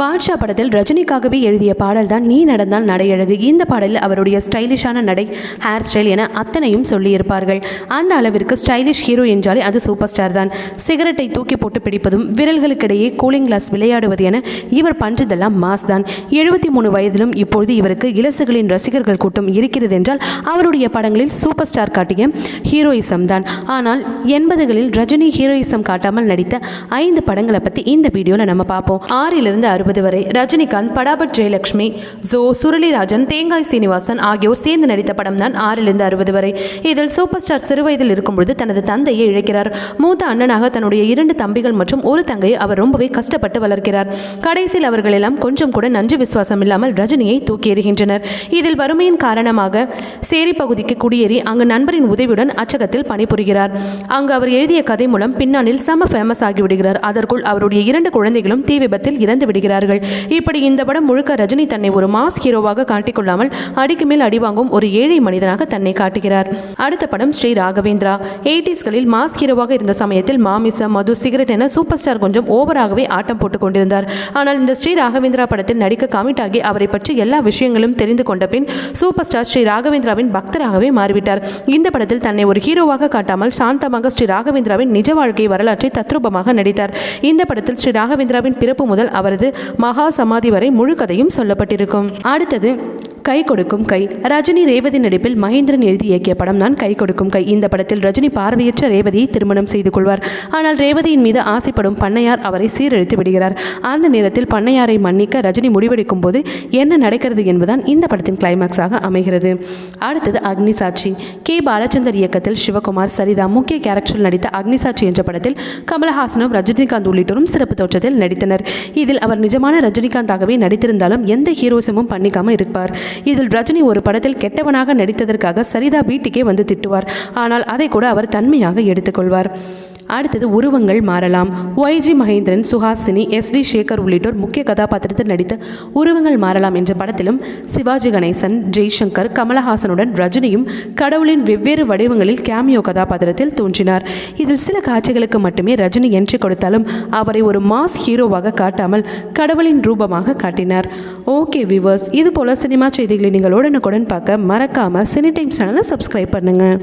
பாட்ஷா படத்தில் ரஜினிக்காகவே எழுதிய பாடல் தான் நீ நடந்தால் நடையழகு இந்த பாடலில் அவருடைய ஸ்டைலிஷான நடை ஹேர் ஸ்டைல் என அத்தனையும் சொல்லியிருப்பார்கள். அந்த அளவிற்கு ஸ்டைலிஷ் ஹீரோ என்றாலே அது சூப்பர் ஸ்டார் தான் சிகரெட்டை தூக்கி போட்டு பிடிப்பதும் விரல்களுக்கிடையே கூலிங் கிளாஸ் விளையாடுவது என இவர் பண்றதெல்லாம் மாஸ் தான் எழுபத்தி மூணு வயதிலும் இப்பொழுது இவருக்கு இலசுகளின் ரசிகர்கள் கூட்டம் இருக்கிறது என்றால் அவருடைய படங்களில் சூப்பர் ஸ்டார் காட்டிய ஹீரோயிசம் தான் ஆனால் எண்பதுகளில் ரஜினி ஹீரோயிசம் காட்டாமல் நடித்த ஐந்து படங்களை பற்றி இந்த வீடியோவில் நம்ம பார்ப்போம். ஆறிலிருந்து அறுபது வரை ரஜினிகாந்த் படாபட் ஜெயலட்சுமி ஜோ சுரளிராஜன் தேங்காய் சீனிவாசன் ஆகியோர் சேர்ந்து நடித்த படம் தான் ஆறிலிருந்து அறுபது வரை. இதில் சூப்பர் ஸ்டார் சிறுவயதில் இருக்கும்பொழுது தனது தந்தையை இழக்கிறார். மூத்த அண்ணனாக தன்னுடைய இரண்டு தம்பிகள் மற்றும் ஒரு தங்கையை அவர் ரொம்பவே கஷ்டப்பட்டு வளர்க்கிறார். கடைசியில் அவர்கள் எல்லாம் கொஞ்சம் கூட நன்றி விசுவாசம் இல்லாமல் ரஜினியை தூக்கி எறிகின்றனர். இதில் வறுமையின் காரணமாக சேரி பகுதிக்கு குடியேறி அங்கு நண்பரின் உதவியுடன் அச்சகத்தில் பணிபுரிகிறார். அங்கு அவர் எழுதிய கதை மூலம் பின்னாளில் செம ஃபேமஸ் ஆகிவிடுகிறார். அதற்குள் அவருடைய இரண்டு குழந்தைகளும் தீ விபத்தில் இறந்து விடுகிறார் விடுகிறார்கள் இப்படி இந்த படம் முழுக்க ரஜினி தன்னை ஒரு மாஸ் ஹீரோவாக காட்டிக்கொள்ளாமல் அடிக்கு மேல் அடி வாங்கும் ஒரு ஏழை மனிதனாக தன்னை காட்டுகிறார். அடுத்த படம் ஸ்ரீ ராகவேந்திரா. எயிட்டிஸ்களில் மாஸ் ஹீரோவாக இருந்த சமயத்தில் மாமிச மது சிகரெட் என சூப்பர் ஸ்டார் கொஞ்சம் ஓவராகவே ஆட்டம் போட்டுக் கொண்டிருந்தார். ஆனால் இந்த ஸ்ரீ ராகவேந்திரா படத்தில் நடிக்க கமிட் ஆகி அவரை பற்றி எல்லா விஷயங்களும் தெரிந்து கொண்ட பின் சூப்பர் ஸ்டார் ஸ்ரீ ராகவேந்திராவின் பக்தராகவே மாறிவிட்டார். இந்த படத்தில் தன்னை ஒரு ஹீரோவாக காட்டாமல் சாந்தமாக ஸ்ரீ ராகவேந்திராவின் நிஜ வாழ்க்கை வரலாற்றை தத்ரூபமாக நடித்தார். இந்த படத்தில் ஸ்ரீ ராகவேந்திராவின் பிறப்பு முதல் அவரது மகா சமாதி வரை முழு கதையும் சொல்லப்பட்டிருக்கும். அடுத்தது கை கொடுக்கும் கை. ரஜினி ரேவதி நடிப்பில் மகேந்திரன் எழுதி இயக்கிய படம் தான் கை கொடுக்கும் கை. இந்த படத்தில் ரஜினி பார்வையற்ற ரேவதியை திருமணம் செய்து கொள்வார். ஆனால் ரேவதியின் மீது ஆசைப்படும் பண்ணையார் அவரை சீரழித்து விடுகிறார். அந்த நேரத்தில் பண்ணையாரை மன்னிக்க ரஜினி முடிவெடுக்கும் போது என்ன நடக்கிறது என்பதுதான் இந்த படத்தின் கிளைமாக்ஸாக அமைகிறது. அடுத்தது அக்னி சாட்சி கே. பாலச்சந்தர் இயக்கத்தில் சிவகுமார் சரிதா முக்கிய கேரக்டரில் நடித்த அக்னி சாட்சி என்ற படத்தில் கமலஹாசனும் ரஜினிகாந்த் உள்ளிட்டோரும் சிறப்பு தோற்றத்தில் நடித்தனர். இதில் அவர் நிஜமான ரஜினிகாந்தாகவே நடித்திருந்தாலும் எந்த ஹீரோசமும் பண்ணிக்காமல் இருப்பார். இதில் ரஜினி ஒரு படத்தில் கெட்டவனாக நடித்ததற்காக சரிதா வீட்டுக்கே வந்து திட்டுவார். ஆனால் அதை கூட அவர் தன்மையாக எடுத்துக்கொள்வார். அடுத்தது உருவங்கள் மாறலாம். YG Mahendran Suhasini S V Sekar உள்ளிட்டோர் முக்கிய கதாபாத்திரத்தில் நடித்த உருவங்கள் மாறலாம் என்ற படத்திலும் சிவாஜி கணேசன் ஜெய்சங்கர் கமலஹாசனுடன் ரஜினியும் கடவுளின் வெவ்வேறு வடிவங்களில் கேமியோ கதாபாத்திரத்தில் தோன்றினார். இதில் சில காட்சிகளுக்கு மட்டுமே ரஜினி என்ட்ரி கொடுத்தாலும் அவரை ஒரு மாஸ் ஹீரோவாக காட்டாமல் கடவுளின் ரூபமாக காட்டினார். ஓகே விவர்ஸ் இது போல சினிமா செய்திகளை நீங்கள் உடனுக்குடன் பார்க்க மறக்காமல் சினி டைம் சேனலை சப்ஸ்கிரைப் பண்ணுங்கள்